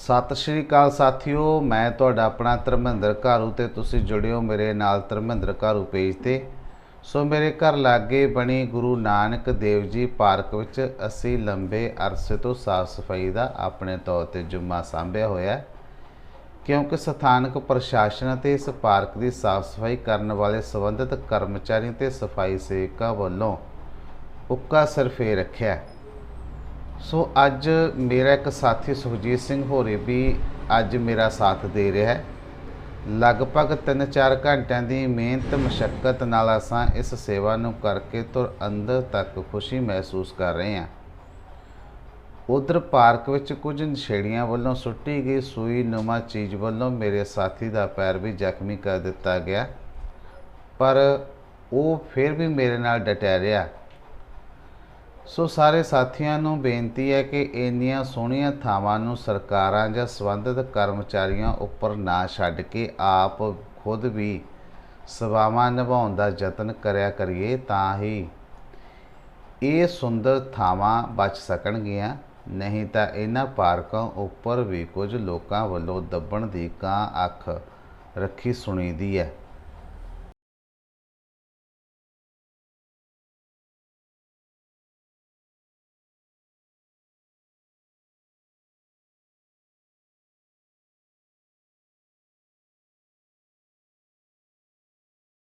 ਸਤਿ ਸ਼੍ਰੀ ਅਕਾਲ ਸਾਥੀਓ, ਮੈਂ ਤੁਹਾਡਾ ਆਪਣਾ ਧਰਮਿੰਦਰ ਘਾਰੂ ਤੇ ਤੁਸੀਂ ਜੁੜਿਓ ਮੇਰੇ ਨਾਲ ਧਰਮਿੰਦਰ ਘਾਰੂ ਪੇਜ ਤੇ। ਸੋ ਮੇਰੇ ਘਰ ਲਾਗੇ ਬਣੀ ਗੁਰੂ ਨਾਨਕ ਦੇਵ ਜੀ ਪਾਰਕ ਵਿੱਚ ਅਸੀਂ ਲੰਬੇ ਅਰਸੇ ਤੋਂ ਸਾਫ਼ ਸਫ਼ਾਈ ਦਾ ਆਪਣੇ ਤੌਰ ਤੇ ਜੁਮਾ ਸਾਂਭਿਆ ਹੋਇਆ ਕਿਉਂਕਿ ਸਥਾਨਕ ਪ੍ਰਸ਼ਾਸਨ ਅਤੇ ਇਸ ਪਾਰਕ ਦੀ ਸਾਫ਼ ਸਫ਼ਾਈ ਕਰਨ ਵਾਲੇ ਸੰਬੰਧਿਤ ਕਰਮਚਾਰੀ ਤੇ ਸਫ਼ਾਈ ਸੇਵਕਾਂ ਵੱਲੋਂ ਉੱਕਾ ਸਿਰਫੇ ਰੱਖਿਆ ਸੋ ਅੱਜ ਮੇਰਾ ਇੱਕ ਸਾਥੀ ਸੁਖਜੀਤ ਸਿੰਘ ਹੋਰੇ ਵੀ ਅੱਜ ਮੇਰਾ ਸਾਥ ਦੇ ਰਿਹਾ ਹੈ। ਲਗਭਗ 3-4 ਘੰਟਿਆਂ ਦੀ ਮਿਹਨਤ, ਮਸ਼ੱਕਤ ਨਾਲ ਅਸਾਂ ਇਸ ਸੇਵਾ ਨੂੰ ਕਰਕੇ ਤੁਰ ਅੰਦਰ ਤੱਕ ਖੁਸ਼ੀ ਮਹਿਸੂਸ ਕਰ ਰਹੇ ਹਾਂ। ਉਧਰ ਪਾਰਕ ਵਿੱਚ ਕੁਝ ਨਸ਼ੇੜੀਆਂ ਵੱਲੋਂ ਸੁੱਟੀ ਗਈ ਸੂਈ ਨੁਮਾ ਚੀਜ਼ ਵੱਲੋਂ ਮੇਰੇ ਸਾਥੀ ਦਾ ਪੈਰ ਵੀ ਜ਼ਖਮੀ ਕਰ ਦਿੱਤਾ ਗਿਆ, ਪਰ ਉਹ ਫਿਰ ਵੀ ਮੇਰੇ ਨਾਲ ਡਟਿਆ ਰਿਹਾ। ਸੋ ਸਾਰੇ ਸਾਥੀਆਂ ਨੂੰ ਬੇਨਤੀ ਹੈ ਕਿ ਇੰਨੀਆਂ ਸੋਹਣੀਆਂ ਥਾਵਾਂ ਨੂੰ ਸਰਕਾਰਾਂ ਜਾਂ ਸੰਬੰਧਿਤ ਕਰਮਚਾਰੀਆਂ ਉੱਪਰ ਨਾ ਛੱਡ ਕੇ ਆਪ ਖੁਦ ਵੀ ਸੇਵਾਵਾਂ ਨਿਭਾਉਣ ਦਾ ਯਤਨ ਕਰਿਆ ਕਰੀਏ ਤਾਂ ਹੀ ਇਹ ਸੁੰਦਰ ਥਾਵਾਂ ਬਚ ਸਕਣਗੀਆਂ, ਨਹੀਂ ਤਾਂ ਇਹਨਾਂ ਪਾਰਕਾਂ ਉੱਪਰ ਵੀ ਕੁਝ ਲੋਕਾਂ ਵੱਲੋਂ ਦੱਬਣ ਦੀ ਕਾਂ ਅੱਖ ਰੱਖੀ ਸੁਣੀਦੀ ਹੈ।